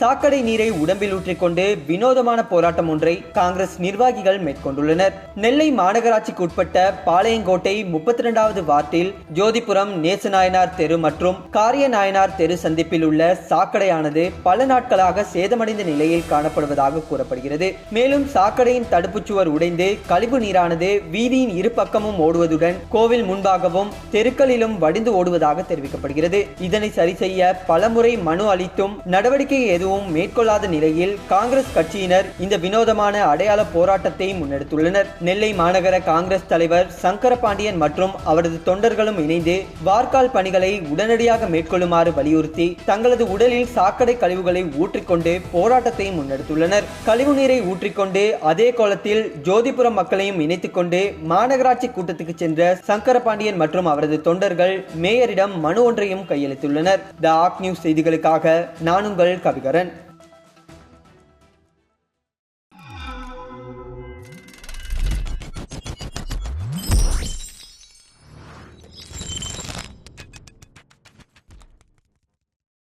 சாக்கடை நீரை உடம்பில் ஊற்றிக்கொண்டு வினோதமான போராட்டம் ஒன்றை காங்கிரஸ் நிர்வாகிகள் மேற்கொண்டுள்ளனர். நெல்லை மாநகராட்சிக்கு உட்பட்ட பாளையங்கோட்டை முப்பத்தி இரண்டாவது வார்டில் ஜோதிபுரம் நேசநாயனார் தெரு மற்றும் காரியநாயனார் தெரு சந்திப்பில் உள்ள சாக்கடையானது பல நாட்களாக சேதமடைந்த நிலையில் காணப்படுவதாக கூறப்படுகிறது. மேலும் சாக்கடையின் தடுப்புச் சுவர் உடைந்து கழிவு நீரானது வீதியின் இரு பக்கமும் ஓடுவதுடன் கோவில் முன்பாகவும் தெருக்களிலும் வடிந்து ஓடுவதாக தெரிவிக்கப்படுகிறது. இதனை சரி செய்ய பலமுறை மனு அளித்தும் நடவடிக்கை எதுவும் மேற்கொள்ளாத நிலையில் காங்கிரஸ் கட்சியினர் இந்த வினோதமான அடையாள போராட்டத்தை முன்னெடுத்துள்ளனர். நெல்லை மாநகர காங்கிரஸ் தலைவர் சங்கரபாண்டியன் மற்றும் அவரது தொண்டர்களும் இணைந்து வார்க்கால் பணிகளை உடனடியாக மேற்கொள்ளுமாறு வலியுறுத்தி தங்களது உடலில் சாக்கடை கழிவுகளை ஊற்றிக்கொண்டு போராட்டத்தை முன்னெடுத்துள்ளனர். கழிவு நீரை ஊற்றிக்கொண்டு அதே கோலத்தில் ஜோதிபுரம் மக்களையும் இணைத்துக் கொண்டு மாநகராட்சி கூட்டத்துக்கு சென்ற சங்கரபாண்டியன் மற்றும் அவரது தொண்டர்கள் மேயரிடம் மனு ஒன்றையும் கையளித்துள்ளனர். த ஆக் நியூஸ் செய்திகளுக்காக நான் உங்கள் கவிகரன். Then.